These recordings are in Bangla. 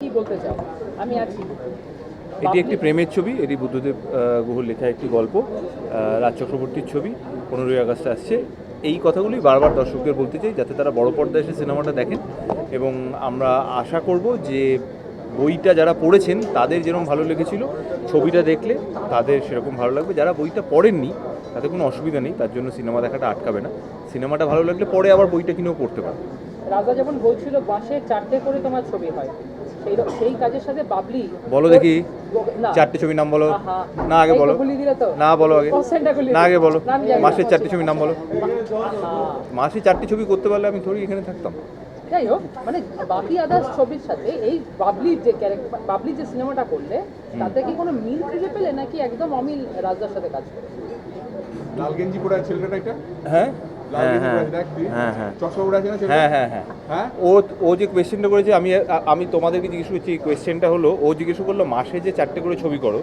কি বলতে চাও আমি আছি এটি একটি প্রেমের ছবি, এটি বুদ্ধদেব গুহর লেখা একটি গল্প রাজ চক্রবর্তীর ছবি, পনেরোই আগস্ট আসছে। এই কথাগুলি বারবার দর্শকদের বলতে চাই, যাতে তারা বড় পর্দায় এসে সিনেমাটা দেখেন। এবং আমরা আশা করব যে বইটা যারা পড়েছেন, তাদের যেরকম ভালো লেগেছিল, ছবিটা দেখলে তাদের সেরকম ভালো লাগবে। যারা বইটা পড়েননি, তাতে কোনো অসুবিধা নেই, তার জন্য সিনেমা দেখাটা আটকাবে না। সিনেমাটা ভালো লাগলে পরে আবার বইটা কিনেও পড়তে পারে রাজা যেমন বলছিল বাঁশে চারটে করে তোমার ছবি হয়। সেই সেই কাজের সাথে বাবলি বলো দেখি। চারটে ছবির নাম বলো। না আগে বলো। ভুলিয়ে দিলে তো। না বলো আগে। না আগে বলো। মাসের চারটে ছবির নাম বলো। মাসে চারটে ছবি করতে পারলে আমি থোড়ি এখানে থাকতাম। যাই হোক মানে বাকি আদার্স ছবির সাথে এই বাবলির যে ক্যারেক্টার বাবলি যে সিনেমাটা করলে তাতে কি কোনো মিল খুঁজে পেলে নাকি একদম অমিল রাজার সাথে কাজ করে লাল গেঞ্জি পরে ছেলেটা একটা হ্যাঁ? হ্যাঁ হ্যাঁ। হ্যাঁ ও ও যে কোয়েশ্চেনটা করেছে আমি আমি তোমাদেরকে জিজ্ঞেস করছি কোয়েশ্চেনটা হলো ও জিজ্ঞেস করল মাসে যে চারটে করে ছবি করো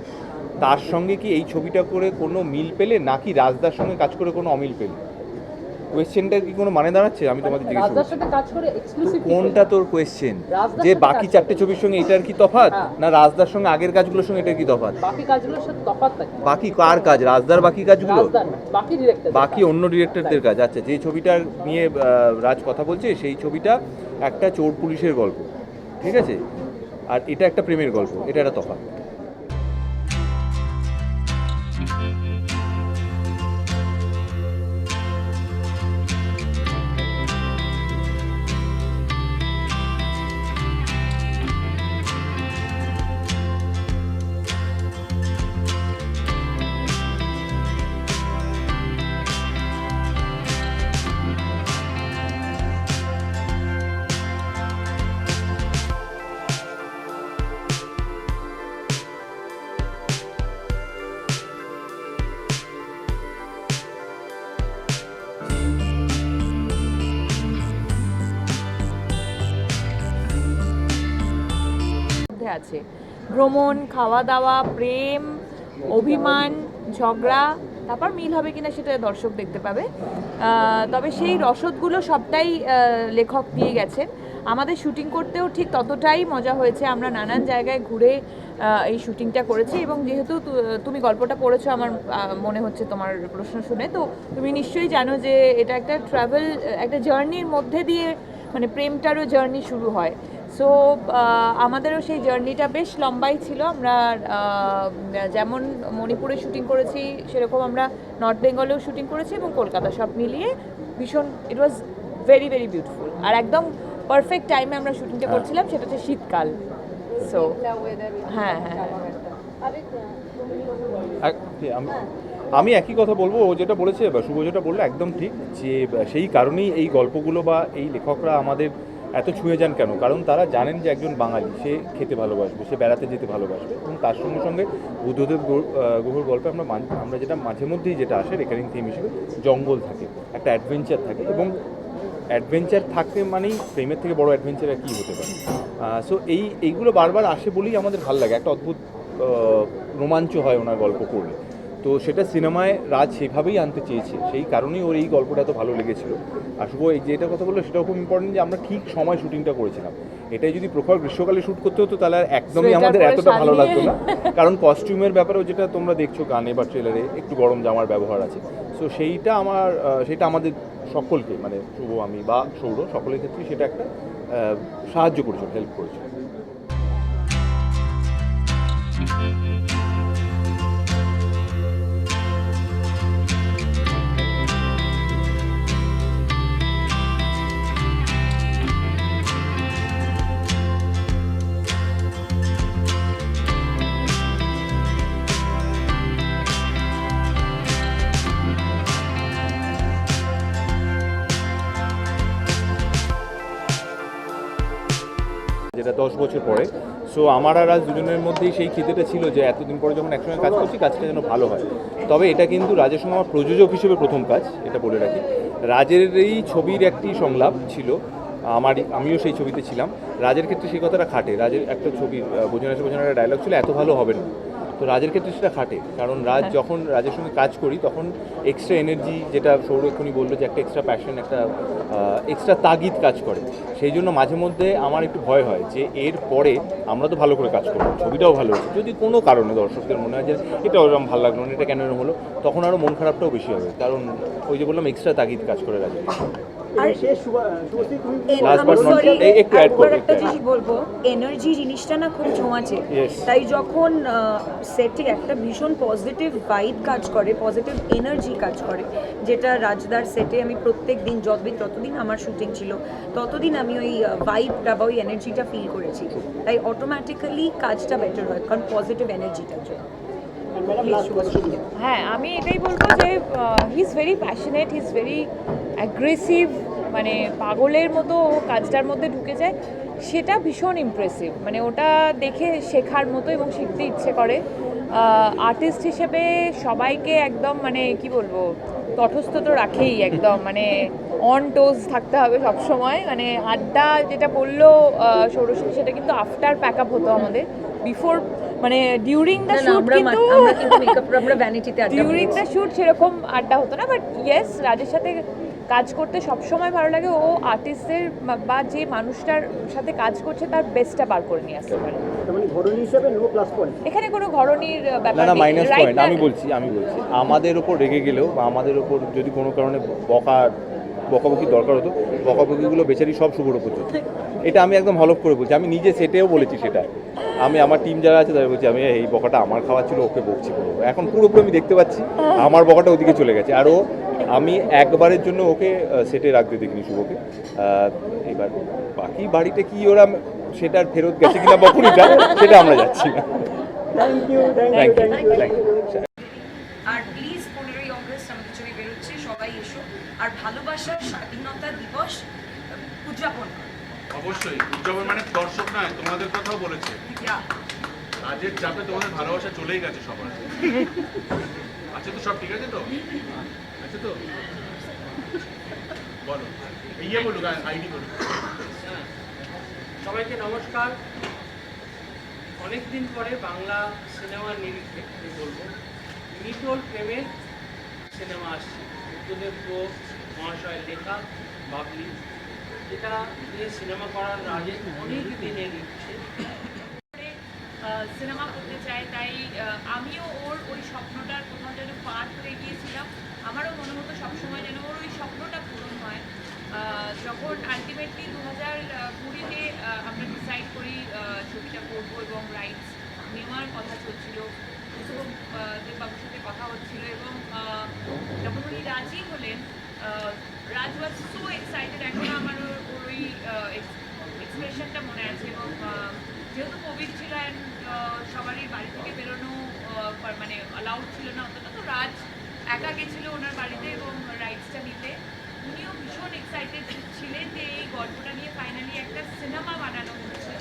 তার সঙ্গে কি এই ছবিটা করে কোনো মিল পেলে? নাকি রাজদার সঙ্গে কাজ করে কোনো অমিল পেলে? কোয়েশ্চেনটার কি কোনো মানে দাঁড়াচ্ছে? আমি তোমাদের জিজ্ঞেস কোনটা তোর কোয়েশ্চেন যে বাকি চারটে ছবির সঙ্গে এটার কি তফাৎ? হ্যাঁ। না রাজদার সঙ্গে আগের কাজগুলোর সঙ্গে এটার কি তফাৎ? বাকি কাজগুলোর সাথে তফাৎ বাকি কার কাজ? রাজদার বাকি কাজগুলো? বাকি ডিরেক্টর বাকি অন্য ডিরেক্টরদের কাজ। আচ্ছা যে ছবিটার নিয়ে রাজ কথা বলছে সেই ছবিটা একটা চোর পুলিশের গল্প। ঠিক আছে? আর এটা একটা প্রেমের গল্প এটা একটা তফাৎ। আছে। ভ্রমণ খাওয়া দাওয়া প্রেম, অভিমান, ঝগড়া, তারপর মিল হবে কিনা সেটা দর্শক দেখতে পাবে। তবে সেই রসদগুলো সবটাই লেখক দিয়ে গেছেন। আমাদের শুটিং করতেও ঠিক ততটাই মজা হয়েছে। আমরা নানান জায়গায় ঘুরে এই শুটিংটা করেছি এবং যেহেতু তুমি গল্পটা পড়েছো, আমার মনে হচ্ছে তোমার প্রশ্ন শুনে। তো তুমি নিশ্চয়ই জানো যে এটা একটা ট্রাভেল একটা জার্নির মধ্যে দিয়ে মানে প্রেমটারও জার্নি শুরু হয়। সো আমাদেরও সেই জার্নিটা বেশ লম্বাই ছিল। আমরা যেমন মণিপুরে শুটিং করেছি সেরকম আমরা নর্থ বেঙ্গলেও শুটিং করেছি এবং কলকাতা সব মিলিয়ে ভীষণ it was very very beautiful আর একদম পারফেক্ট টাইমে আমরা শুটিংটা করছিলাম সেটা হচ্ছে শীতকাল। সো হ্যাঁ হ্যাঁ। আমি- আমি একই কথা বলব ও যেটা বলেছে বা শুভ যেটা বলল একদম ঠিক যে সেই কারণেই এই গল্পগুলো বা এই লেখকরা আমাদের এত ছুঁয়ে যান কেন? কারণ তারা জানেন যে একজন বাঙালি, সে খেতে ভালোবাসবে, সে বেড়াতে যেতে ভালোবাসবে এবং তার সঙ্গে সঙ্গে বুদ্ধদেব গুহর গল্পে আমরা আমরা যেটা মাঝে মধ্যেই যেটা আসে রেকারিং থিম হিসেবে জঙ্গল থাকে, একটা অ্যাডভেঞ্চার থাকে এবং অ্যাডভেঞ্চার থাকে মানেই প্রেমের থেকে বড় অ্যাডভেঞ্চার কী হতে পারে? সো এই, এইগুলো বারবার আসে বলেই আমাদের ভালো লাগে। একটা অদ্ভুত রোমাঞ্চ হয় ওনার গল্প পড়লে তো সেটা সিনেমায় রাজ সেভাবেই আনতে চেয়েছে। সেই কারণেই ওর এই গল্পটা এত ভালো লেগেছিল। আর শুভ এই যেটা কথা বলল সেটাও খুব ইম্পর্টেন্ট যে আমরা ঠিক সময় শুটিংটা করেছিলাম। এটাই যদি প্রখর গ্রীষ্মকালে শ্যুট করতে হতো তাহলে আর একদমই আমাদের এতটা ভালো লাগতো না। কারণ কস্টিউমের ব্যাপারেও যেটা তোমরা দেখছ গানে বা ট্রেলারে একটু গরম জামার ব্যবহার আছে। সো সেইটা আমার সেটা আমাদের সকলকে মানে শুভ আমি বা সৌর সকলের ক্ষেত্রেই সেটা একটা সাহায্য করেছিল হেল্প করেছিল। যেটা দশ বছর পরে। সো আমার আর আজ দুজনের মধ্যেই সেই খিদেটা ছিল যে এতদিন পরে যখন একসঙ্গে কাজ করছি, কাজটা যেন ভালো হয়। তবে এটা কিন্তু রাজের সঙ্গে আমার প্রযোজক হিসেবে প্রথম কাজ, এটা বলে রাখি। রাজের এই ছবির একটি সংলাপ ছিল আমার আমিও সেই ছবিতে ছিলাম। রাজের ক্ষেত্রে সেই কথাটা খাটে। রাজের একটা ছবি বোঝানো বোঝানো একটা ডায়লগ ছিল, এত ভালো হবে না। তো রাজের ক্ষেত্রে সেটা খাটে। কারণ রাজ যখন রাজের সঙ্গে কাজ করি তখন এক্সট্রা এনার্জি যেটা সৌরভ এক্ষুনি বলল যে একটা এক্সট্রা প্যাশন একটা এক্সট্রা তাগিদ কাজ করে। সেই জন্য মাঝে মধ্যে আমার একটু ভয় হয় যে এর পরে আমরা তো ভালো করে কাজ করব ছবিটাও ভালো হচ্ছে যদি কোনো কারণে দর্শকদের মনে হয় যে এটা ওরকম ভালো লাগল না এটা কেন এরকম হলো তখন আরও মন খারাপটাও বেশি হবে। কারণ ওই যে বললাম এক্সট্রা তাগিদ কাজ করে রাজের আর একবার একটা জিনিস বলব এনার্জি জিনিসটা না খুব Yes. তাই যখন সেটে একটা ভীষণ পজিটিভ ভাইব কাজ করে পজিটিভ এনার্জি কাজ করে যেটা রাজদার সেটে আমি প্রত্যেক দিন যতদিন ততদিন আমার শুটিং ছিল ততদিন আমি ওই ভাইবটা বা ওই এনার্জিটা ফিল করেছি। তাই অটোমেটিক্যালি কাজটা বেটার হয় কারণ পজিটিভ এনার্জিটার জন্য। হ্যাঁ আমি এটাই বলব যে he is very passionate he is very aggressive মানে পাগলের মতো ও কাজটার মধ্যে ঢুকে যায় সেটা ভীষণ ইমপ্রেসিভ মানে ওটা দেখে শেখার মতো এবং শিখতে ইচ্ছে করে। আর্টিস্ট হিসেবে সবাইকে একদম মানে কি বলব তটস্থ তো রাখেই একদম মানে অন টোজ থাকতে হবে সব সময় মানে আড্ডা যেটা বলল সৌরশ্রী সেটা কিন্তু আফটার প্যাক আপ হতো আমাদের। বিফোর মানে ডিউরিং দ্য শুট আমরা কিন্তু আমরা কিন্তু মেকআপ আমরা ভ্যানিটিতে আড্ডা ডিউরিং। দ্য শুট সেরকম আড্ডা হতো না বাট ইয়েস রাজের সাথে কাজ করতে সবসময় ভালো লাগে। ও আর্টিস্টের বা যে মানুষটার সাথে কাজ করছে তার বেস্টটা বার করে নিয়ে আসতে পারে। মানে ঘরণী হিসেবে নো প্লাস পয়েন্ট এখানে কোনো ঘরনির না ব্যাপার না মাইনাস পয়েন্ট না- আমি বলছি আমি বলছি। আমাদের ওপর রেগে গেলেও বা আমাদের ওপর যদি কোনো কারণে বকা বকাবকি দরকার হতো বকাবকিগুলো বেচারি সব শুভর যেত। এটা আমি একদম হলফ করে বলছি আমি নিজে সেটেও বলেছি সেটা। আমি আমার টিম যারা আছে তাদের বলছি আমি এই বকাটা আমার খাওয়া ছিল ওকে বকছি পুরো। এখন পুরোপুরি আমি দেখতে পাচ্ছি আমার বকাটা ওদিকে চলে গেছে। আর ও আমি একবারের জন্য ওকে সেটে রাখতে দেখিনি শুভকে। এবার বাকি বাড়িতে কি ওরা সেটা আর ফেরত গেছে কিনা বকুনিটা সেটা আমরা যাচ্ছি না। Thank you thank thank you you thank you thank you R please পনেরোই অগস্ট আমাদের ছবি বেরোচ্ছে সবাই এসো আর ভালোবাসার স্বাধীনতা দিবস উদযাপন অবশ্যই উদযাপন মানে দর্শক নয় তোমাদের কথাও বলেছে. আজের চাপে তোমাদের ভালোবাসা চলেই গেছে সবার। আছে তো সব ঠিক আছে তো? আছে তো? বলো ইয়ে বলুক আইডি বলুক। সবাইকে নমস্কার। অনেক দিন পরে বাংলা সিনেমার নিরিখে বলব। নিটোল প্রেমের সিনেমা আসছে। বুদ্ধদেব মহাশয়ের লেখা, বাবলি, যেটা নিয়ে সিনেমা করার রাজের অনেক দিনের ইচ্ছে সিনেমা করতে চাই, তাই আমিও ওর ওই স্বপ্নটার কোথাও যেন পার্ট হয়ে গিয়েছিলাম। আমারও মনে হতো সবসময় যেন ওর ওই স্বপ্নটা পূরণ হয়। যখন আলটিমেটলি দু হাজার কুড়িতে আমরা ডিসাইড করি ছবিটা করব এবং রাইটস নেওয়ার কথা চলছিল। দেববাবুর সাথে কথা হচ্ছিল এবং যখন উনি রাজি রাজ ওয়াজ সো এক্সাইটেড এখন আমার ওই এক্সপ্রেশনটা মনে আছে এবং যেহেতু কোভিড ছিল সবারই বাড়ি থেকে বেরোনো মানে অ্যালাউড ছিল না অতটা তো রাজ একা গেছিল ওনার বাড়িতে এবং রাইটসটা নিতে। উনিও ভীষণ এক্সাইটেড ছিলেন যে এই গল্পটা নিয়ে ফাইনালি একটা সিনেমা বানানো হচ্ছে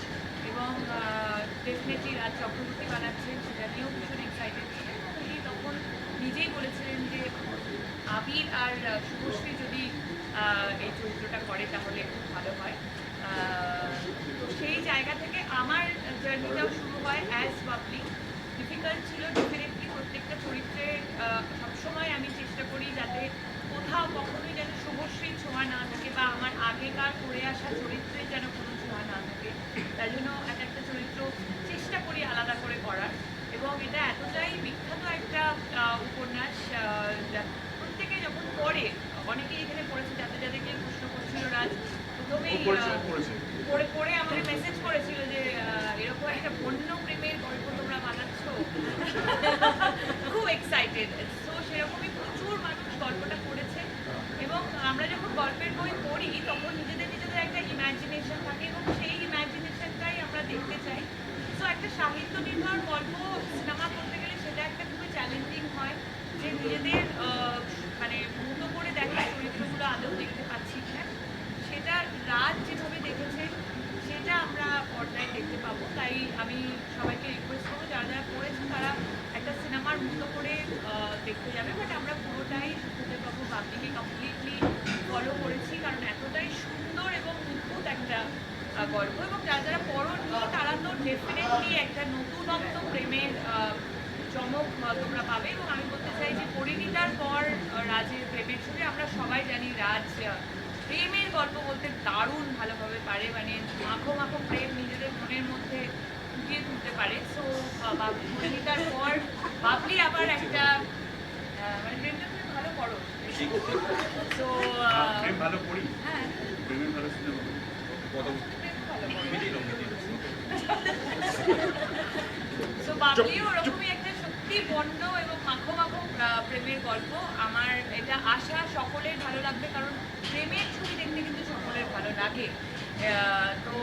এবং ডেফিনেটলি রাজ চক্রবর্তী বানাচ্ছেন, সেটা নিয়েও ভীষণ এক্সাইটেড ছিলেন। উনি তখন নিজেই বলেছিলেন যে আবির আর শুভশ্রী যদি এই চরিত্রটা করে তাহলে খুব ভালো হয়। তো সেই জায়গা থেকে আমার জার্নিটাও শুরু হয় অ্যাজ পাবলিক ডিফিকাল্ট ছিল ডেফিনেটলি প্রত্যেকটা চরিত্রে সবসময় আমি চেষ্টা করি যাতে কোথাও কখনোই যেন শুভশ্রীর ছোঁয়া না থাকে বা আমার আগেকার করে আসা চরিত্রে যেন কোনো ছোঁয়া না থাকে তাই জন্য এক একটা চরিত্র চেষ্টা করি আলাদা করে করার এবং এটা এতটাই বিখ্যাত একটা আহ, উপন্যাস আহ, যা- প্রত্যেকে যখন পড়ে অনেকেই এখানে পড়েছে যাদের যাদেরকে প্রশ্ন করছিল রাজ প্রথমেই পড়েছে, আহ, পড়েছে। পড়ে পড়ে আমাদের মেসেজ করেছিল যে আহ, এরকম একটা বন্য প্রেমের গল্প তোমরা বানাচ্ছ খুব এক্সাইটেড তো সেরকমই প্রচুর মানুষ গল্পটা পড়েছে এবং আমরা যখন গল্পের বই পড়ি তখন নিজেদের নিজেদের একটা ইমাজিনেশন থাকে এবং সেই ইমাজিনেশনটাই আমরা দেখতে চাই তো একটা সাহিত্য নির্ভর গল্প সিনেমা করতে গেলে সেটা একটা খুবই চ্যালেঞ্জিং হয় যে নিজেদের আহ, মানে মতো করে দেখা চরিত্রগুলো আদৌ দেখতে পাচ্ছি কিনা সেটা রাত যেভাবে দেখেছে সেটা আমরা পর্দায় দেখতে পাবো তাই আমি সবাইকে রিকোয়েস্ট করব যারা যারা পড়েছে তারা একটা সিনেমার মতো করে আহ, দেখতে যাবে বাট আমরা পুরোটাই সুখদেববাবু বাবলিকে কমপ্লিটলি ফলো করেছি কারণ এতটাই সুন্দর এবং অদ্ভুত একটা আহ, গল্প এবং যারা যারা পড়নি তারা তো ডেফিনেটলি একটা নতুনত্ব প্রেমের চমক তোমরা পাবে। এবং আমি বলতে চাই যে পরিণীতার পর রাজের প্রেমের ছবি আমরা সবাই জানি রাজ প্রেমের গল্প বলতে দারুণ ভালোভাবে পারে। মানে মাখো মাখো প্রেম নিজেদের মনের মধ্যে ফুটিয়ে তুলতে পারে। সো পরিণীতার পর বাবলি আবার একটা মানে প্রেমটা তুমি ভালো করো। তো ভালো করি? হ্যাঁ। প্রেমের ভালো সিনেমা। সো বাবলিও ওরকমই একটা সত্যি বন্য এবং মাখো মাখো প্রেমের গল্প। আমার এটা আশা সকলের ভালো লাগবে কারণ প্রেমের ছবি দেখতে কিন্তু সকলের ভালো লাগে। তো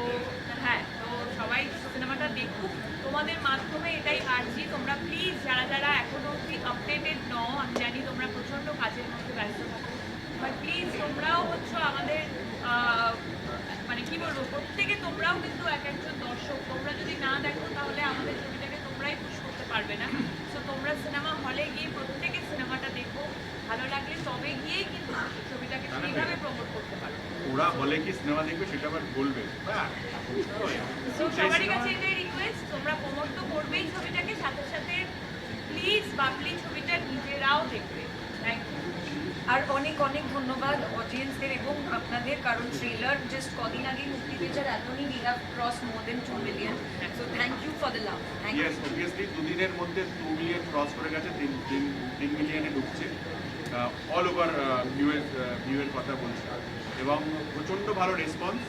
হ্যাঁ তো সবাই সিনেমাটা দেখুক। তোমাদের মাধ্যমে এটাই আর্জি। তোমরা প্লিজ যারা যারা এখনও অব্দি আপডেটেড নও আমি জানি তোমরা প্রচণ্ড কাজের মধ্যে ব্যস্ত থাকো বাট প্লিজ তোমরাও হচ্ছে আমাদের মানে কি বলব প্রত্যেকে তোমরাও কিন্তু এক একজন দর্শক। তোমরা যদি না দেখো তাহলে আমাদের ছবিটাকে তোমরাই পুশ করতে পারবে না। সো তোমরা সিনেমা হলে গিয়ে প্রত্যেকে সিনেমাটা দেখো। ভালো লাগলে তবে গিয়েই কিন্তু ছবিটাকে সেইভাবে প্রমোট করতে পারো। ওরা বলে কি সিনেমা দেখবে সেটা আবার বলবে। সবারই কাছে এটাই রিকোয়েস্ট তোমরা প্রমোট তো করবেই ছবিটাকে সাথে সাথে প্লিজ বাবলি ছবিটা নিজেরাও দেখবে। আর অনেক অনেক ধন্যবাদ অডিয়েন্সদের এবং আপনাদের, কারণ ট্রেলার জাস্ট কদিন আগে মুক্তি পেয়েছে আর এখনই we have cross more than two million so thank you for the love thank you obviously দুদিনের মধ্যে টু মিলিয়ন ক্রস করে গেছে, তিন তিন তিন মিলিয়নে ঢুকছে। অল ওভার ভিউয়ের ভিউয়ের কথা বলছি। এবং প্রচণ্ড ভালো রেসপন্স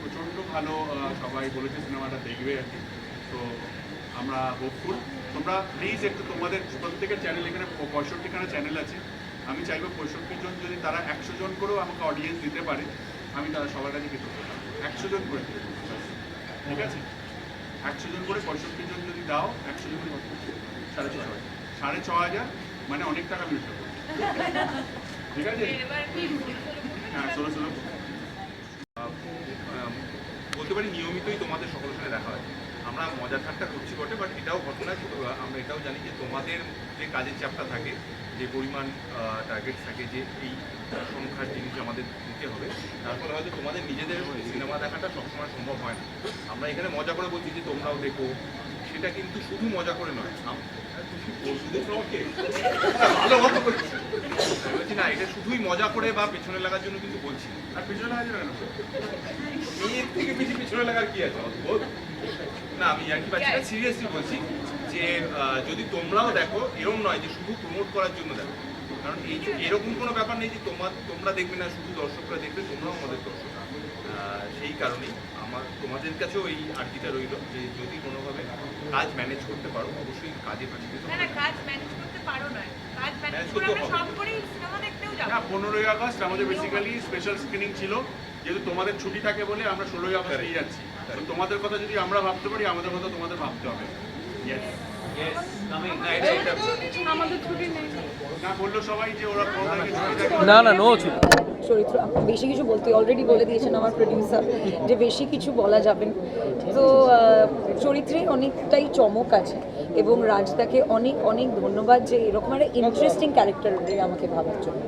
প্রচণ্ড ভালো সবাই বলেছে সিনেমাটা দেখবে আর কি। তো, আমরা হোপফুল তোমরা প্লিজ একটু তোমাদের প্রত্যেকের চ্যানেল এখানে পঁয়ষট্টিখানা চ্যানেল আছে। আমি চাইব পঁয়ষট্টি জন যদি তারা একশো জন করেও আমাকে অডিয়েন্স দিতে পারে আমি তারা সবার কাছে কৃতজ্ঞ। একশো জন করে। ঠিক আছে? একশো জন করে পঁয়ষট্টি জন যদি দাও একশো জন সাড়ে ছ হাজার। সাড়ে ছ হাজার মানে অনেক টাকা মিলতে ঠিক আছে? হ্যাঁ ষোলো ষোলো বলতে পারি নিয়মিতই তোমাদের সকলের সাথে দেখা হয়। আমরা মজা ঠাট্টা করছি বটে বাট এটাও ঘটনা আমরা এটাও জানি যে তোমাদের যে কাজের চাপটা থাকে যে পরিমাণ টার্গেট থাকে যে এই সংখ্যার জিনিস আমাদের দিতে হবে তার ফলে হয়তো তোমাদের নিজেদের সিনেমা দেখাটা সবসময় সম্ভব হয় না আমরা এখানে মজা করে বলছি যে তোমরাও দেখো সেটা কিন্তু শুধু মজা করে নয় ভালো বলছি না এটা শুধুই মজা করে বা পেছনে লাগার জন্য কিন্তু বলছি আর পেছনে লাগার জন্য? এর থেকে বেশি পেছনে লাগার কি আছে অদ্ভুত। না আমি আর কি পাচ্ছি না সিরিয়াসলি বলছি যে যদি তোমরাও দেখো এরকম নয় যে শুধু প্রমোট করার জন্য দেখো। কারণ এই এরকম কোনো ব্যাপার নেই যে তোমার তোমরা দেখবে না শুধু দর্শকরা দেখবে তোমরাও আমাদের দর্শক। সেই কারণেই আমার তোমাদের কাছেও এই আর্জিটা রইল যে যদি কোনোভাবে কাজ ম্যানেজ করতে পারো অবশ্যই কাজে পাঠিয়ে না কাজ ম্যানেজ করতে পারো না। কাজ ম্যানেজ করে আমরা সব করেই সিনেমা দেখতেও না যাব পনেরোই আগস্ট আমাদের বেসিক্যালি স্পেশাল স্ক্রিনিং ছিল। যেহেতু তোমাদের ছুটি থাকে বলে আমরা ষোলোই আগস্ট নিয়ে যাচ্ছি। তোমাদের কথা যদি আমরা ভাবতে পারি আমাদের কথা তোমাদের ভাবতে হবে। Yes. না ছুটি না বলল সবাই যে ওরা পনেরো তারিখে ছুটি থাকে না না নো ছিল চরিত্র বেশি কিছু বলতে অলরেডি বলে দিয়েছেন আমার প্রডিউসার যে বেশি কিছু বলা যাবে তো চরিত্রে অনেকটাই চমক আছে এবং রাজদাকে অনেক অনেক ধন্যবাদ যে এরকম একটা ইন্টারেস্টিং ক্যারেক্টার আমাকে ভাবার জন্য।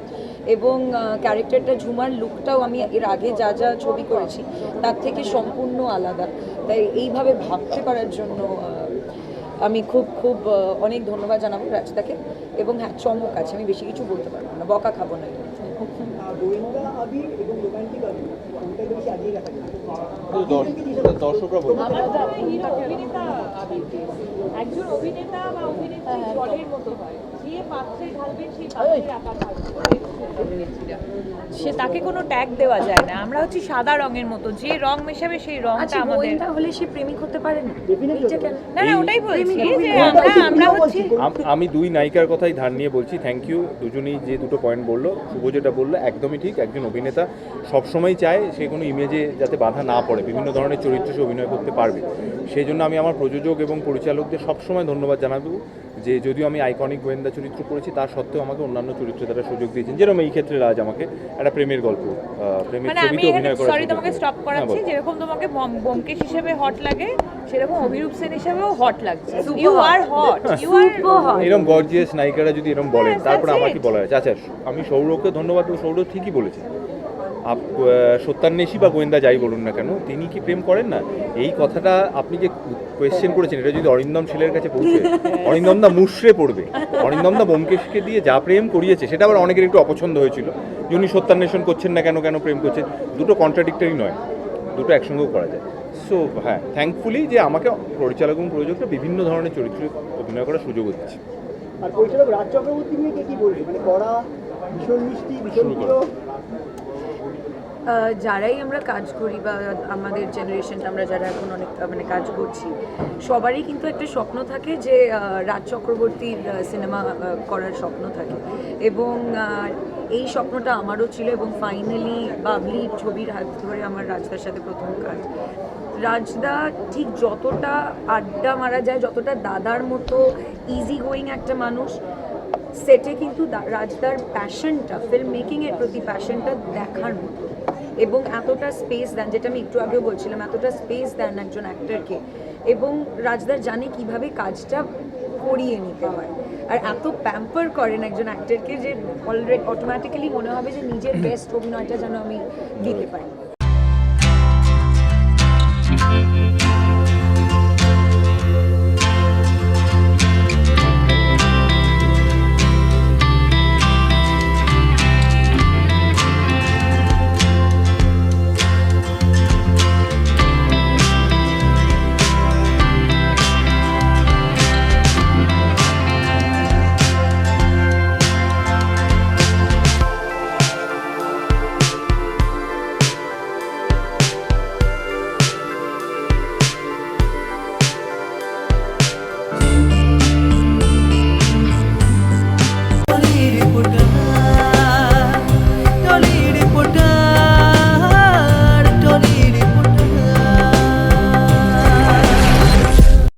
এবং ক্যারেক্টারটা ঝুমার লুকটাও আমি এর আগে যা যা ছবি করেছি তার থেকে সম্পূর্ণ আলাদা। তাই এইভাবে ভাবতে পারার জন্য আমি খুব খুব অনেক ধন্যবাদ জানাব রাজদাকে। এবং হ্যাঁ চমক আছে আমি বেশি কিছু বলতে পারব না বকা খাব না। একজন অভিনেতা বা অভিনেত্রী জলের মতো হয়। সে তাকে কোনো ট্যাগ দেওয়া যায় না। আমরা হচ্ছে সাদা রঙের মতো। যে রং মেশাবে সেই রংটা আচ্ছা আমাদের গোয়েন্দা হলে সে প্রেমিক হতে পারে না? না না ওটাই বলছি যে আমরা আমরা হচ্ছে আমি দুই নায়িকার কথাই ধার নিয়ে বলছি। থ্যাংক ইউ দুজনেই যে দুটো পয়েন্ট বলল শুভ যেটা বলল একদমই ঠিক। একজন অভিনেতা সবসময় চায় সে কোনো ইমেজে যাতে বাধা না পড়ে। বিভিন্ন ধরনের চরিত্রে সে অভিনয় করতে পারবে। সেই জন্য আমি আমার প্রযোজক এবং পরিচালকদের সবসময় ধন্যবাদ জানাব। যে যদিও আমি আইকনিক গোয়েন্দা চরিত্র করেছি তার সত্ত্বেও আমাকে অন্যান্য চরিত্রে তারা সুযোগ দিয়েছেন। যেরকম এই ক্ষেত্রে রাজ আমাকে একটা প্রেমের গল্প প্রেমের মানে আমি ছবিতে অভিনয় করার সরি তোমাকে। স্টপ হ্যাঁ, করাচ্ছি যেরকম তোমাকে ব্যোমকেশ হিসেবে হট লাগে সেরকম অভিরূপ সেন হিসেবেও হট লাগছে। You are hot you are hot. এরকম গর্জিয়াস নায়িকারা যদি এরকম বলেন তারপরে আমার কি বলা আছে আচ্ছা আমি সৌরভকে ধন্যবাদ দেবো। সৌরভ ঠিকই বলেছে। আপ সত্যান্বেষী বা গোয়েন্দা যাই বলুন না কেন তিনি কি প্রেম করেন না? এই কথাটা আপনি যে কোয়েশ্চেন করেছেন এটা যদি অরিন্দম শীলের কাছে পৌঁছে অরিন্দম দা মুশড়ে পড়বে। অরিন্দম দা বোমকেশকে দিয়ে যা প্রেম করিয়েছে সেটা আবার অনেকের একটু অপছন্দ হয়েছিল। যে উনি সত্যান্বেষণ করছেন না কেন কেন প্রেম করছেন দুটো কন্ট্রাডিক্টরি নয় দুটো একসঙ্গেও করা যায়। সো হ্যাঁ থ্যাঙ্কফুলি যে আমাকে পরিচালক এবং প্রযোজকরা বিভিন্ন ধরনের চরিত্রে অভিনয় করার সুযোগও দিচ্ছে আর পরিচালক রাজ চক্রবর্তী নিয়ে কি বলবে? মানে কড়া ভীষণ মিষ্টি ভীষণ শুরু করো। প্রিয় আহ, যারাই আমরা কাজ করি বা আমাদের জেনারেশনটা আমরা যারা এখন অনেক মানে কাজ করছি, সবারই কিন্তু একটা স্বপ্ন থাকে যে রাজ চক্রবর্তীর সিনেমা করার স্বপ্ন থাকে। এবং এই স্বপ্নটা আমারও ছিল এবং ফাইনালি বাবলি ছবির হাত ধরে আমার রাজদার সাথে প্রথম কাজ। রাজদা ঠিক যতটা আড্ডা মারা যায়, যতটা দাদার মতো ইজি গোয়িং একটা মানুষ সেটে কিন্তু রাজদার প্যাশনটা ফিল্ম মেকিংয়ের প্রতি প্যাশনটা দেখার মতো। এবং এতটা স্পেস দেন, যেটা আমি একটু আগেও বলছিলাম, এতটা স্পেস দেন একজন অ্যাক্টরকে এবং রাজদার জানে কীভাবে কাজটা করিয়ে নিতে হয়। আর এত প্যাম্পার করেন একজন অ্যাক্টরকে যে অলরেডি অটোমেটিক্যালি মনে হবে যে নিজের বেস্ট অভিনয়টা যেন আমি দিতে পারি।